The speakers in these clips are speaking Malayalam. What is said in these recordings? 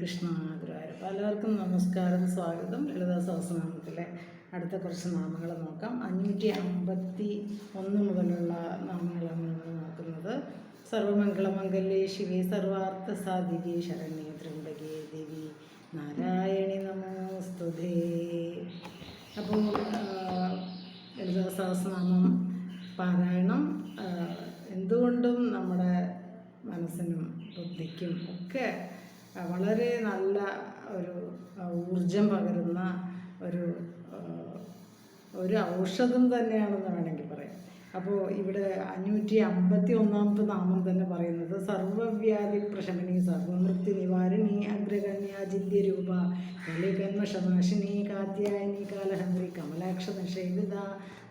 കൃഷ്ണ പലർക്കും നമസ്കാരം സ്വാഗതം. ലളിതാ സഹസ്രനാമത്തിലെ അടുത്ത കുറച്ച് നാമങ്ങൾ നോക്കാം. അഞ്ഞൂറ്റി അമ്പത്തി ഒന്ന് മുതലുള്ള നാമങ്ങളാണ് നമ്മൾ നോക്കുന്നത്. സർവമംഗളമംഗല്യേ ശിവേ സർവാർത്ഥ സാധികേ ശരണ്യേ ത്രിമ്പകേ ദേവി നാരായണി നമോസ്തുതേ അപ്പോൾ ലളിതാ സഹസ്രനാമം പാരായണം. എന്തുകൊണ്ടും നമ്മുടെ മനസ്സിനും ബുദ്ധിക്കും ഒക്കെ വളരെ നല്ല ഒരു ഊർജം പകരുന്ന ഒരു ഒരു ഔഷധം തന്നെയാണെന്ന് വേണമെങ്കിൽ പറയാം. അപ്പോൾ ഇവിടെ അഞ്ഞൂറ്റി അമ്പത്തി ഒന്നാമത്തെ നാമം തന്നെ പറയുന്നത് സർവവ്യാധി പ്രശമനി സർവമൃത്യു നിവാരിണി അഗ്രഗണ്യാജിന്യ രൂപ കലികന്മഷനാശിനി കാത്യായനി കാലഹന്ത്രി കമലാക്ഷ നിഷേവിത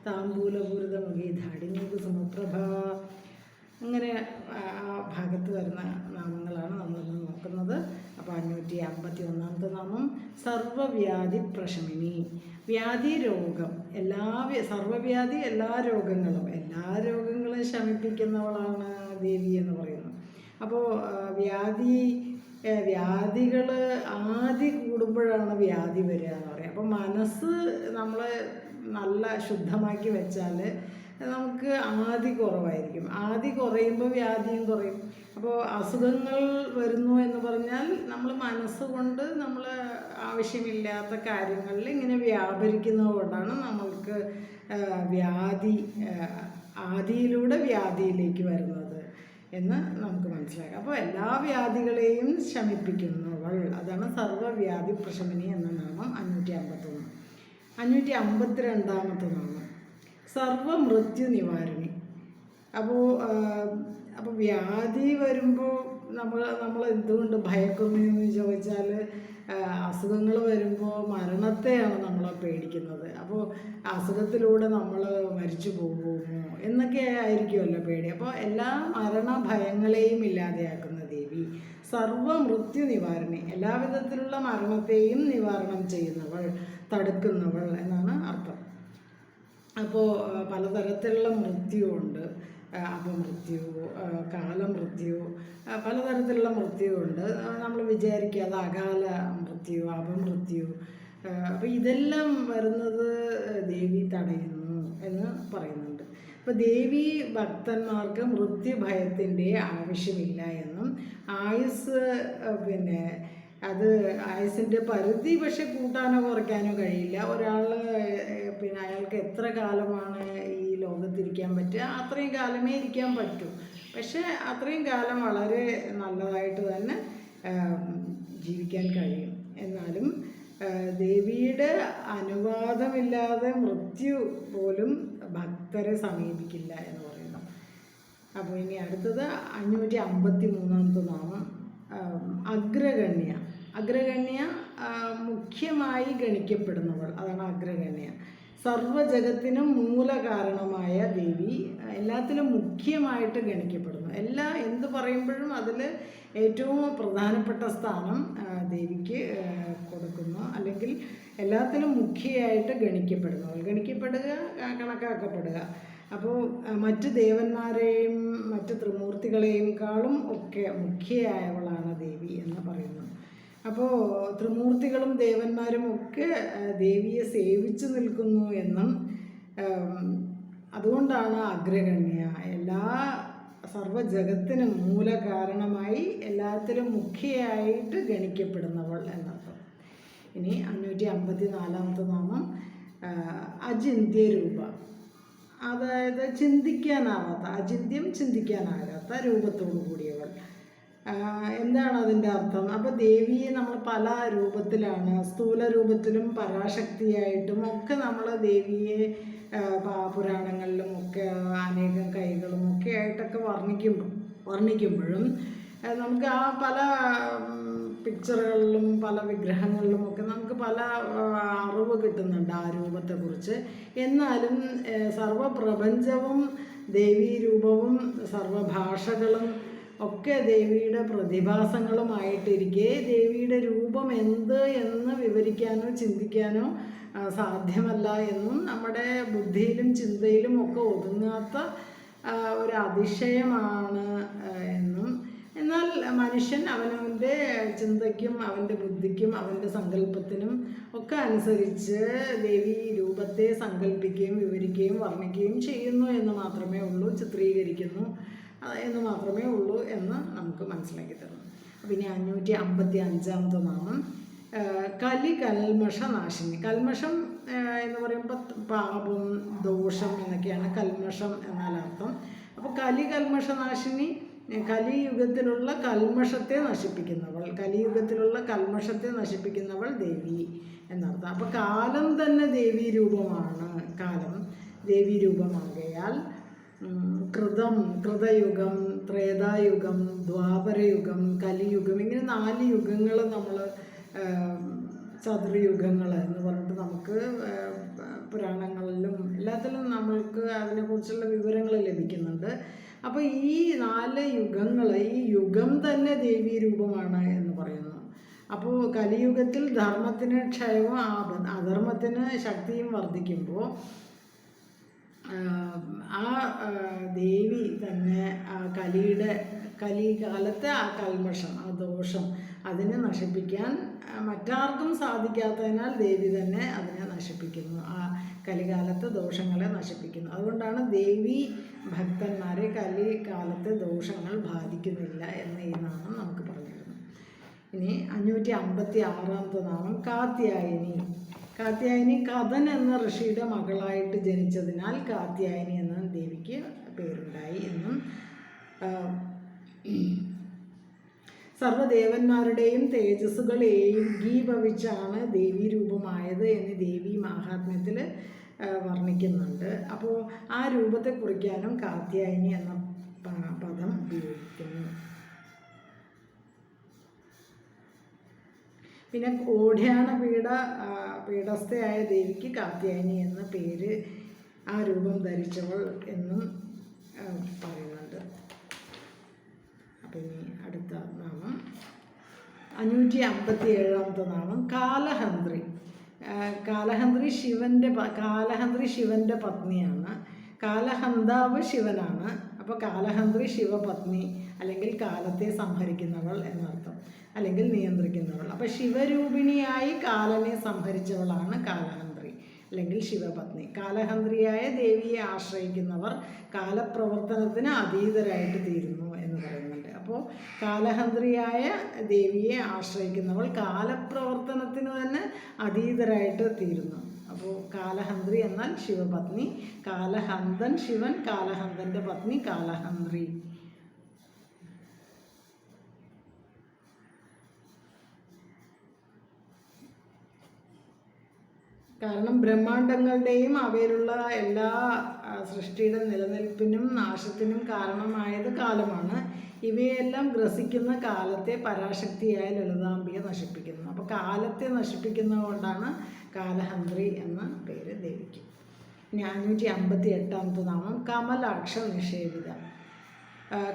താമ്പൂലപൂരിതമുഖി ധാടിനി കുസുമപ്രഭ അങ്ങനെ ആ ഭാഗത്ത് വരുന്ന നാമങ്ങളാണ് നമ്മളിന്ന് നോക്കുന്നത് അപ്പോൾ അഞ്ഞൂറ്റി അമ്പത്തി ഒന്നാമത്തെ നാമം സർവവ്യാധി പ്രശമിനി. വ്യാധി രോഗം. എല്ലാ സർവവ്യാധി എല്ലാ രോഗങ്ങളും. എല്ലാ രോഗങ്ങളും ശമിപ്പിക്കുന്നവളാണ് ദേവി എന്ന് പറയുന്നത് അപ്പോൾ വ്യാധി വ്യാധികൾ ആദ്യ കൂടുമ്പോഴാണ് വ്യാധി വരിക എന്ന് പറയുക. അപ്പോൾ മനസ്സ് നമ്മൾ നല്ല ശുദ്ധമാക്കി വെച്ചാൽ നമുക്ക് ആദി കുറവായിരിക്കും. ആദി കുറയുമ്പോൾ വ്യാധിയും കുറയും. അപ്പോൾ അസുഖങ്ങൾ വരുന്നു എന്ന് പറഞ്ഞാൽ നമ്മൾ മനസ്സുകൊണ്ട് നമ്മൾ ആവശ്യമില്ലാത്ത കാര്യങ്ങളിൽ ഇങ്ങനെ വ്യാപരിക്കുന്നത് കൊണ്ടാണ് നമ്മൾക്ക് വ്യാധി ആദിയിലൂടെ വ്യാധിയിലേക്ക് വരുന്നത് എന്ന് നമുക്ക് മനസ്സിലാക്കാം. അപ്പോൾ എല്ലാ വ്യാധികളെയും ശമിപ്പിക്കുന്നവൾ. അതാണ് സർവവ്യാധി പ്രശമനി എന്ന നാമം അഞ്ഞൂറ്റി അമ്പത്തൊന്ന്. അഞ്ഞൂറ്റി അമ്പത്തി രണ്ടാമത്തെ നാമം. സർവമൃത്യു നിവാരണി അപ്പോൾ അപ്പോൾ വ്യാധി വരുമ്പോൾ നമ്മൾ നമ്മൾ എന്തുകൊണ്ട് ഭയക്കുന്നു എന്ന് ചോദിച്ചാൽ അസുഖങ്ങൾ വരുമ്പോൾ മരണത്തെയാണ് നമ്മൾ പേടിക്കുന്നത്. അപ്പോൾ അസുഖത്തിലൂടെ നമ്മൾ മരിച്ചു പോകുമോ എന്നൊക്കെ ആയിരിക്കുമല്ലോ പേടി. അപ്പോൾ എല്ലാ മരണ ഭയങ്ങളെയും ഇല്ലാതെയാക്കുന്ന ദേവി സർവമൃത്യു നിവാരണി എല്ലാവിധത്തിലുള്ള മരണത്തെയും നിവാരണം ചെയ്യുന്നവൾ തടുക്കുന്നവൾ എന്നാണ് അർത്ഥം. അപ്പോൾ പലതരത്തിലുള്ള മൃത്യുവുണ്ട് ആ, അപമൃത്യു കാലമൃത്യു പലതരത്തിലുള്ള മൃത്യുവുണ്ട് നമ്മൾ വിചാരിക്കാതെ അകാല മൃത്യു അപമൃത്യു. അപ്പോൾ ഇതെല്ലാം വരുന്നത് ദേവി തടയുന്നു എന്ന് പറയുന്നുണ്ട്. അപ്പോൾ ദേവി ഭക്തന്മാർക്ക് മൃത്യുഭയത്തിന്റെ ആവശ്യമില്ല എന്നും ആയുസ് പിന്നെ അത് ആയുസിന്റെ പരിധി പക്ഷെ കൂട്ടാനോ കുറയ്ക്കാനോ കഴിയില്ല. ഒരാൾ പിന്നെ അയാൾക്ക് എത്ര കാലമാണ് ഈ ലോകത്തിരിക്കാൻ പറ്റുക? അത്രയും കാലമേ ഇരിക്കാൻ പറ്റൂ. പക്ഷേ അത്രയും കാലം വളരെ നല്ലതായിട്ട് തന്നെ ജീവിക്കാൻ കഴിയും. എന്നാലും ദേവിയുടെ അനുവാദമില്ലാതെ മൃത്യു പോലും ഭക്തരെ സമീപിക്കില്ല എന്ന് പറയുന്നു. അപ്പോൾ ഇനി അടുത്തത് അഞ്ഞൂറ്റി അമ്പത്തി മൂന്നാമത്തെ നാമം. അഗ്രഗണ്യ. അഗ്രഗണ്യ മുഖ്യമായി ഗണിക്കപ്പെടുന്നവൾ. അതാണ് അഗ്രഗണ്യ. സർവജഗത്തിനും മൂലകാരണമായ ദേവി എല്ലാത്തിലും മുഖ്യമായിട്ട് ഗണിക്കപ്പെടുന്നു. എല്ലാ എന്ത് പറയുമ്പോഴും അതിൽ ഏറ്റവും പ്രധാനപ്പെട്ട സ്ഥാനം ദേവിക്ക് കൊടുക്കുന്നു. അല്ലെങ്കിൽ എല്ലാത്തിലും മുഖ്യമായിട്ട് ഗണിക്കപ്പെടുന്നു. ഗണിക്കപ്പെടുക കണക്കാക്കപ്പെടുക. അപ്പോൾ മറ്റു ദേവന്മാരെയും മറ്റ് ത്രിമൂർത്തികളെയുംക്കാളും ഒക്കെ മുഖ്യയായവളാണ് ദേവി എന്ന് പറയുന്നു. അപ്പോൾ ത്രിമൂർത്തികളും ദേവന്മാരും ഒക്കെ ദേവിയെ സേവിച്ചു നിൽക്കുന്നു എന്നും അതുകൊണ്ടാണ് അഗ്രഗണ്യ. എല്ലാ സർവജഗത്തിനും മൂല കാരണമായി എല്ലാത്തിലും മുഖ്യയായിട്ട് ഗണിക്കപ്പെടുന്നവൾ എന്നർത്ഥം. ഇനി അഞ്ഞൂറ്റി അമ്പത്തി നാലാമത്തെ നാമം അജിന്ത്യ രൂപ അതായത് ചിന്തിക്കാനാവാത്ത അചിന്ത്യം ചിന്തിക്കാനാകാത്ത രൂപത്തോടു കൂടിയവൾ. എന്താണ് അതിന്റെ അർത്ഥം? അപ്പോൾ ദേവിയെ നമ്മൾ പല രൂപത്തിലാണ് സ്ഥൂല രൂപത്തിലും പരാശക്തിയായിട്ടും ഒക്കെ നമ്മൾ ദേവിയെ പുരാണങ്ങളിലും ഒക്കെ അനേകം കൈകളും ഒക്കെ ആയിട്ടൊക്കെ വർണിക്കുമ്പോൾ വർണിക്കുമ്പോഴും നമുക്ക് ആ പല പിക്ചറുകളിലും പല വിഗ്രഹങ്ങളിലും ഒക്കെ നമുക്ക് പല അറിവ് കിട്ടുന്നുണ്ട് ആ രൂപത്തെക്കുറിച്ച്. എന്നാലും സർവപ്രപഞ്ചവും ദേവീ രൂപവും സർവഭാഷകളും ഒക്കെ ദേവിയുടെ പ്രതിഭാസങ്ങളുമായിട്ടിരിക്കെ ദേവിയുടെ രൂപം എന്ത് എന്ന് വിവരിക്കാനോ ചിന്തിക്കാനോ സാധ്യമല്ല എന്നും നമ്മുടെ ബുദ്ധിയിലും ചിന്തയിലും ഒക്കെ ഒതുങ്ങാത്ത ഒരു അതിശയമാണ് എന്നും എന്നാൽ മനുഷ്യൻ അവനവന്റെ ചിന്തയ്ക്കും അവന്റെ ബുദ്ധിക്കും അവന്റെ സങ്കല്പത്തിനും ഒക്കെ അനുസരിച്ച് ദേവി രൂപത്തെ സങ്കല്പിക്കുകയും വിവരിക്കുകയും വർണിക്കുകയും ചെയ്യുന്നു എന്ന് മാത്രമേ ഉള്ളൂ ചിത്രീകരിക്കുന്നു എന്ന് മാത്രമേ ഉള്ളൂ എന്ന് നമുക്ക് മനസ്സിലാക്കി തരുന്നു. പിന്നെ അഞ്ഞൂറ്റി അമ്പത്തി അഞ്ചാമത്തെ നാമം കലി കൽമഷ നാശിനി. കൽമഷം എന്ന് പറയുമ്പോൾ പാപം ദോഷം എന്നൊക്കെയാണ് കൽമഷം എന്നാൽ അർത്ഥം. അപ്പോൾ കലി കൽമഷ നാശിനി കലിയുഗത്തിലുള്ള കൽമഷത്തെ നശിപ്പിക്കുന്നവൾ കലിയുഗത്തിലുള്ള കൽമഷത്തെ നശിപ്പിക്കുന്നവൾ ദേവി എന്നർത്ഥം. അപ്പോൾ കാലം തന്നെ ദേവീ രൂപമാണ്. കാലം ദേവീ രൂപമാകയാൽ കൃതം കൃതയുഗം ത്രേതായുഗം ദ്വാപരയുഗം കലിയുഗം ഇങ്ങനെ നാല് യുഗങ്ങൾ നമ്മൾ ചതുർയുഗങ്ങൾ എന്ന് പറഞ്ഞിട്ട് നമുക്ക് പുരാണങ്ങളിലും എല്ലാത്തിലും നമ്മൾക്ക് അതിനെക്കുറിച്ചുള്ള വിവരങ്ങൾ ലഭിക്കുന്നുണ്ട്. അപ്പോൾ ഈ നാല് യുഗങ്ങൾ ഈ യുഗം തന്നെ ദേവീ രൂപമാണ് എന്ന് പറയുന്നു. അപ്പോൾ കലിയുഗത്തിൽ ധർമ്മത്തിന് ക്ഷയവും അധർമ്മത്തിന് ശക്തിയും വർദ്ധിക്കുമ്പോൾ ആ ദേവി തന്നെ ആ കലിയുടെ കലികാലത്തെ ആ കൽമഷം ആ ദോഷം അതിനെ നശിപ്പിക്കാൻ മറ്റാർക്കും സാധിക്കാത്തതിനാൽ ദേവി തന്നെ അതിനെ നശിപ്പിക്കുന്നു. ആ കലികാലത്തെ ദോഷങ്ങളെ നശിപ്പിക്കുന്നു. അതുകൊണ്ടാണ് ദേവി ഭക്തന്മാരെ കലികാലത്തെ ദോഷങ്ങൾ ബാധിക്കുന്നില്ല എന്ന് ഈ നാമം നമുക്ക് പറഞ്ഞു തരുന്നു ഇനി അഞ്ഞൂറ്റി അമ്പത്തി ആറാമത്തെ നാമം കാത്യായനി. കാത്യായനി കഥൻ എന്ന ഋഷിയുടെ മകളായിട്ട് ജനിച്ചതിനാൽ കാത്യായനി എന്ന ദേവിക്ക് പേരുണ്ടായി എന്നും സർവദേവന്മാരുടെയും തേജസ്സുകൾ ഏകീഭവിച്ചാണ് ദേവീ രൂപമായത് എന്ന് ദേവി മാഹാത്മ്യത്തിൽ വർണിക്കുന്നുണ്ട്. അപ്പോൾ ആ രൂപത്തെ കുറിക്കാനും കാത്യായനി എന്ന പദം ഉപയോഗിക്കുന്നു. പിന്നെ ഓഢ്യാണ പീഠ പീഠസ്ഥയായ ദേവിക്ക് കാത്യായനി എന്ന പേര് ആ രൂപം ധരിച്ചവൾ എന്നും പറയുന്നുണ്ട്. അപ്പം ഇനി അടുത്ത നാമം. അഞ്ഞൂറ്റി അമ്പത്തി ഏഴാമത്തെ നാമം കാലഹന്ത്രി. കാലഹന്ത്രി ശിവന്റെ കാലഹന്ത്രി ശിവന്റെ പത്നിയാണ്. കാലഹന്താവ് ശിവനാണ്. അപ്പോൾ കാലഹന്ത്രി ശിവപത്നി അല്ലെങ്കിൽ കാലത്തെ സംഹരിക്കുന്നവൾ എന്നർത്ഥം. അല്ലെങ്കിൽ നിയന്ത്രിക്കുന്നവൾ. അപ്പോൾ ശിവരൂപിണിയായി കാലനെ സംഹരിച്ചവളാണ് കാലഹന്ത്രി അല്ലെങ്കിൽ ശിവപത്നി. കാലഹന്ത്രിയായ ദേവിയെ ആശ്രയിക്കുന്നവർ കാലപ്രവർത്തനത്തിന് അതീതരായിട്ട് തീരുന്നു. അപ്പോൾ കാലഹന്ത്രിയായ ദേവിയെ ആശ്രയിക്കുന്നവൾ കാലപ്രവർത്തനത്തിന് തന്നെ അതീതരായിട്ട് തീരുന്നു. അപ്പോൾ കാലഹന്ത്രി എന്നാൽ ശിവപത്നി കാലഹന്തൻ ശിവൻ കാലഹന്തന്റെ പത്നി കാലഹന്ത്രി. കാരണം ബ്രഹ്മാണ്ടങ്ങളുടെയും അവയിലുള്ള എല്ലാ സൃഷ്ടിയുടെ നിലനിൽപ്പിനും നാശത്തിനും കാരണമായത് കാലമാണ്. ഇവയെല്ലാം ഗ്രസിക്കുന്ന കാലത്തെ പരാശക്തിയായ ലളിതാംബിയെ നശിപ്പിക്കുന്നു. അപ്പോൾ കാലത്തെ നശിപ്പിക്കുന്നതുകൊണ്ടാണ് കാലഹന്ത്രി എന്ന പേര് ദേവിക്ക് ഇനി അഞ്ഞൂറ്റി അമ്പത്തി എട്ടാമത്തെ നാമം കമലാക്ഷ നിഷേധിത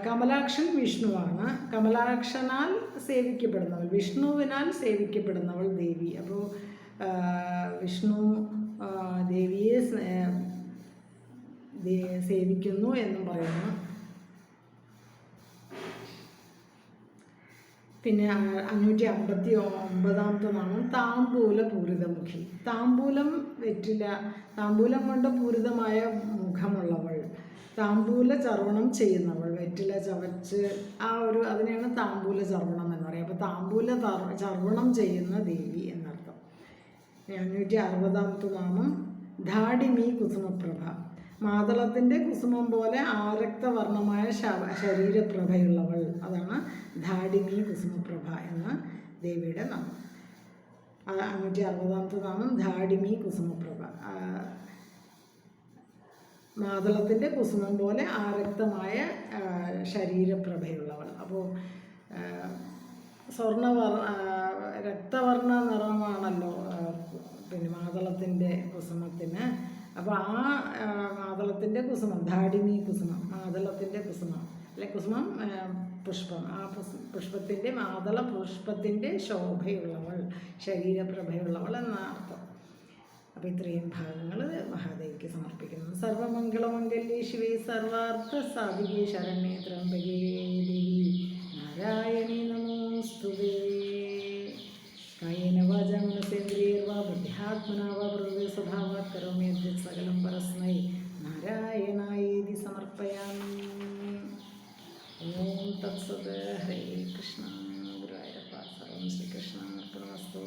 കമലാക്ഷൻ വിഷ്ണുവാണ്. കമലാക്ഷനാൽ സേവിക്കപ്പെടുന്നവൾ വിഷ്ണുവിനാൽ സേവിക്കപ്പെടുന്നവൾ ദേവി. അപ്പോൾ വിഷ്ണു ദേവിയെ സേവിക്കുന്നു എന്നും പറയുന്നു. പിന്നെ അഞ്ഞൂറ്റി അമ്പത്തി ഒമ്പതാമത്തെ നാമം താമ്പൂല പൂരിതമുഖി. താമ്പൂലം വെറ്റില താമ്പൂലം കൊണ്ട് പൂരിതമായ മുഖമുള്ളവൾ. താമ്പൂല ചർവണം ചെയ്യുന്നവൾ. വെറ്റില ചവച്ച് ആ ഒരു അതിനെയാണ് താമ്പൂല ചർവണം എന്ന് പറയുക. അപ്പോൾ താമ്പൂല ചർവണം ചെയ്യുന്ന ദേവി എന്നർത്ഥം. അഞ്ഞൂറ്റി അറുപതാമത്തെ നാമം ധാഡിമി കുസുമപ്രഭ. മാതളത്തിന്റെ കുസുമം പോലെ ആരക്തവർണമായ ശരീരപ്രഭയുള്ളവൾ. അതാണ് ധാഡിനി കുസുമപ്രഭ എന്ന ദേവിയുടെ നാമം. അഞ്ഞൂറ്റി അറുപതാമത്തെ നാമം ധാഡിമി കുസുമപ്രഭ. മാതളത്തിന്റെ കുസുമം പോലെ ആരക്തമായ ശരീരപ്രഭയുള്ളവൾ. അപ്പോൾ സ്വർണവർ രക്തവർണ നിറമാണല്ലോ പിന്നെ മാതളത്തിന്റെ കുസുമത്തിന് അപ്പോൾ ആ മാതളത്തിന്റെ കുസുമം ധാടിനി കുസുമം മാതളത്തിന്റെ കുസുമം അല്ലെ കുസുമം പുഷ്പം. ആ പുഷ്പത്തിന്റെ മാതള പുഷ്പത്തിന്റെ ശോഭയുള്ളവൾ ശരീരപ്രഭയുള്ളവൾ എന്ന അർത്ഥം. അപ്പോൾ ഇത്രയും ഭാഗങ്ങൾ മഹാദേവിക്ക് സമർപ്പിക്കുന്നു. സർവമംഗളമംഗല്യേ ശിവേ സർവാർത്ഥ സാധികേ ശരണ്യേ ത്രംബകേ ദേവി നാരായണീ समर्पयामि। ॐ तत्सद हरे कृष्ण गुरुवायरपा सर्वं श्रीकृष्णार्पणमस्तु।